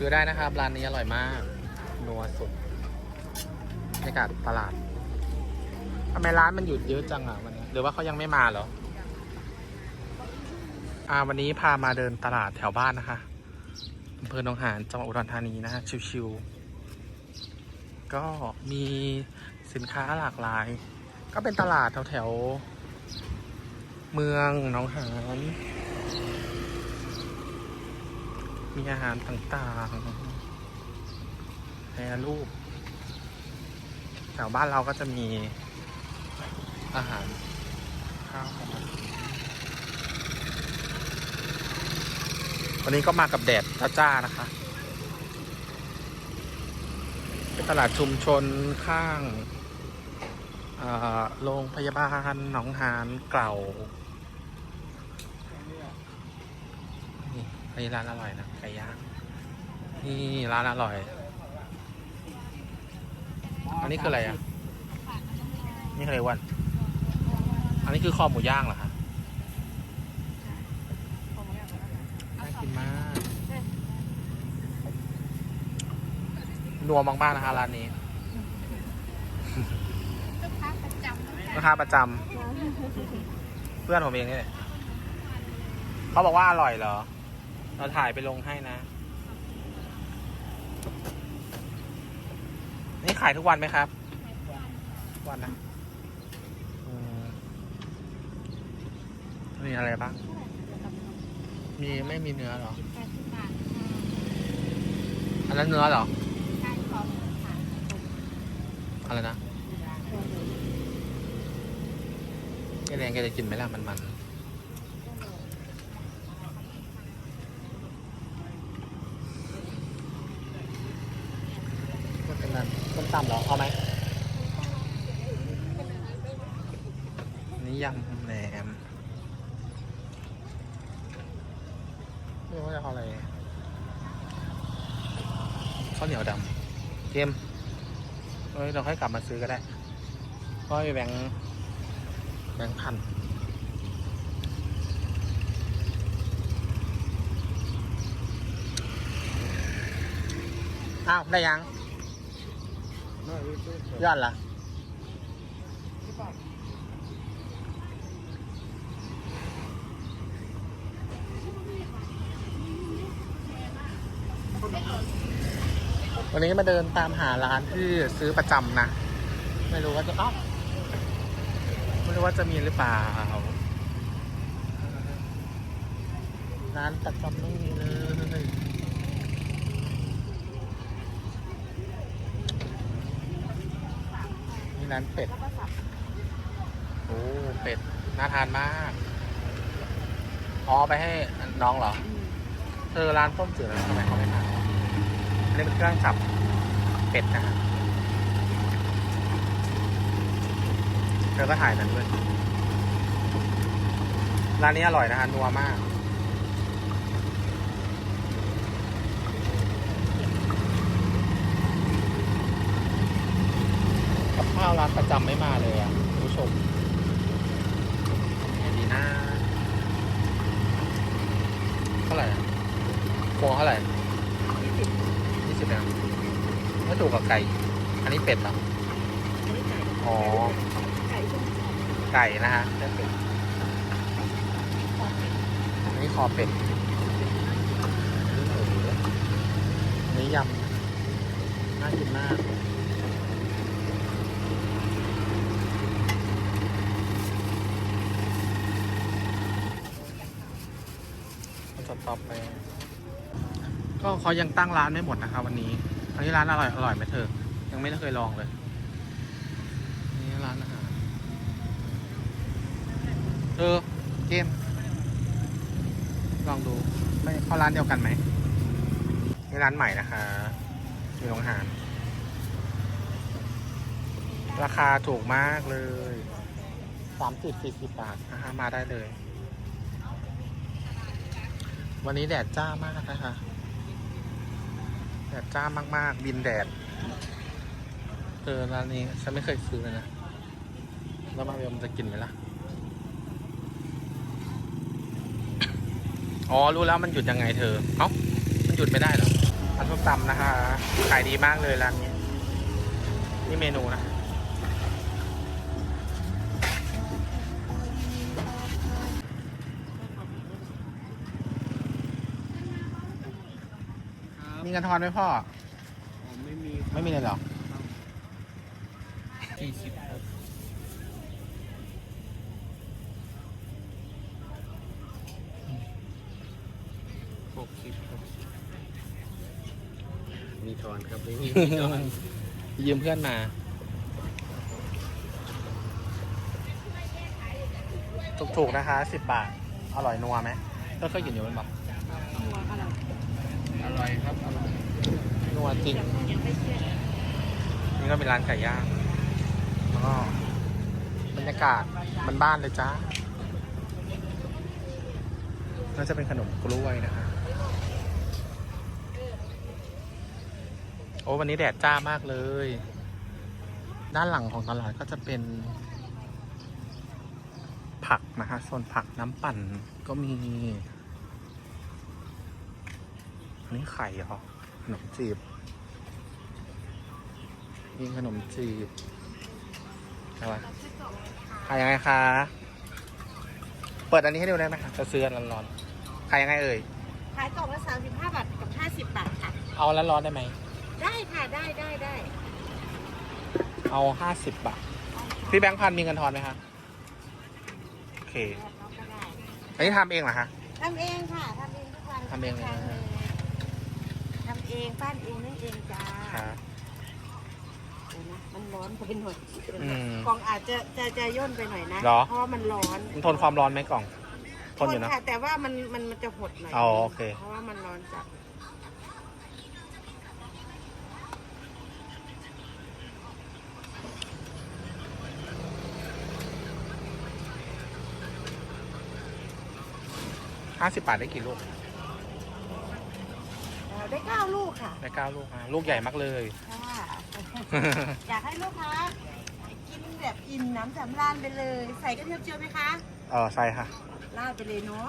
ซื้อได้นะครับร้านนี้อร่อยมากนัวสุดบรรยากาศตลาดทำไมร้านมันหยุดเยอะจังอะวันนี้หรือว่าเขายังไม่มาเหรอ อ่าวันนี้พามาเดินตลาดแถวบ้านนะคะอำเภอหนองหานจังหวัดอุดรธานีนะฮะชิวๆก็มีสินค้าหลากหลาย ก็เป็นตลาดแถวๆเมืองหนองหาน มีอาหารต่างๆแปรรูปแถวบ้านเราก็จะมีอาหารข้าววันนี้ก็มากับแดดจ้าๆนะคะ เป็นตลาดชุมชนข้างโรงพยาบาลหนองหานเก่า นี่อันนี้ร้านอร่อยนะไก่ย่างนี่ร้านอร่อย อันนี้คืออะไรอะ นี่คืออะไรวัน อันนี้คือคอหมูย่างเหรอคะน่ากินมาก นัวมากๆนะคะร้านนี้ลูกค้าประจำลูกค้าประจำเพื่อนผมเองนี่แหละเขาบอกว่าอร่อยเหรอ เราถ่ายไปลงให้นะ นี่ขายทุกวันไหมครับทุกวันนะอืมมีอะไรบ้าง มีไม่มีเนื้อเหรอแปดสิบบาทอันนั้นเนื้อเหรอใช่ของค่ะอะไรนะแกแดงแกจะกินไหมล่ะมันมันๆมันเป็นนั้นต้มตำ เอาไหมนี่ยำแหนมไม่รู้ว่าจะเอาอะไรข้าวเหนียวดำเกมเอ้ยเราค่อยกลับมาซื้อก็ได้เพราะมีแบงแบงพันอ้าว ได้ยัง ยอดละวันนี้มาเดินตามหาร้านที่ซื้อประจำนะ ไม่รู้ว่าจะอ้าไม่รู้ว่าจะมีหรือเปล่า ร้านประจำไม่มีเลย นี่ร้านเป็ด โอ้ เป็ด น่าทานมาก อ๋อ ไปให้น้องเหรอ เธอร้านต้มจืดทำไมเขาไม่ทานอันนี้เป็นเครื่องจับเป็ดนะฮะเธอก็ถ่ายนั้นด้วย ร้านนี้อร่อยนะฮะนัวมาก ข้าวร้านประจำไม่มาเลยอะคุณผู้ชมทำไงดีนะเท่าไหร่อะโคเท่าไหร่ยี่สิบยังไม่ถูกกับไก่ อันนี้เป็ดเหรออ๋อ ไก่ชุ่มไก่นะฮะเลือกเป็ดอันนี้คอเป็ดอันนี้ยำน่ากินมาก ส ต็อปไป ก็เขายังตั้งร้านไม่หมดนะครับวันนี้อันนี้ร้านอร่อยอร่อยไหมเธอ ยังไม่ได้เคยลองเลย นี่ร้านอาหารเออเกม ลองดู ไม่เข้าร้านเดียวกันไหมนี่ร้านใหม่นะคะมีโรงอาหาร ราคาถูกมากเลยสามสิบสี่สิบบาทนะคะมาได้เลย วันนี้แดดจ้ามากนะคะ แดดจ้ามากๆ บินแดด เออร้านนี้ฉันไม่เคยซื้อเลยนะ แล้วมาเวลมันจะกินไหมล่ะ อ๋อ รู้แล้วมันหยุดยังไงเธอ เอ้า มันหยุดไม่ได้หรอร้านส้มตำนะคะ ขายดีมากเลยร้านนี้ นี่เมนูนะ มีเงินทอนไหมพ่อ ไม่มีไม่มีเลยเหรอสี่สิบครับหกสิบครับมีทอนครับไม่มีมีทอนยืมเพื่อนมาถูกๆนะคะสิบบาท อร่อยนัวไหมก็เคยกินอยู่มันบอก หัวอะไร อร่อยครับ อร่อย นั วจริง นี่ก็เป็นร้านไก่ย่างแล้วก็บรรยากาศบ้านเลยจ้าน่าจะเป็นขนมกล้วยนะคะโอ้วันนี้แดดจ้ามากเลย ด้านหลังของตลาดก็จะเป็น ผักนะคะโซนผักน้ำปั่นก็มี อันนี้ไข่เหรอ นมจีบมีขนมจีบอะไรขายยังไงคะ เปิดอันนี้ให้ดูได้ไหมคะจะซื้ออันร้อนๆขายยังไงเอ่ย ขายกล่องละ35 บาทกับ 50 บาทค่ะ เอาอันร้อนๆได้ไหม ได้ค่ะ ได้ได้ได้ เอาห้าสิบบาท พี่แบงค์พันมีเงินทอนไหมคะ โอเคเราก็ได้อันนี้ทำเองเหรอคะ ทำเองค่ะ ทำเองทุกวันทำเองเลย ทุกวันทำ เองปั้นเองนั่นเองจ้าค่ะเดี๋ยวนะมันร้อนไปหน่อยอืมกล่องอาจจะจะจะย่นไปหน่อยนะเหรอ เพราะว่ามันร้อนมันทนความร้อนไหมกล่อง ทนอยู่นะค่ะแต่ว่ามันมันมันจะหดหน่อยอ๋อโอเค เพราะว่ามันร้อนจัดห้าสิบบาทได้กี่ลูกเอ่อ ได้เก้าลูกค่ะได้เก้าลูกนะลูกใหญ่มากเลย ค่ะอยากให้ลูกค้ากินแบบอิ่มน้ำสำราญไปเลย ใส่กระเทียมเจียวไหมคะ เออใช่ค่ะราดไปเลยเนาะ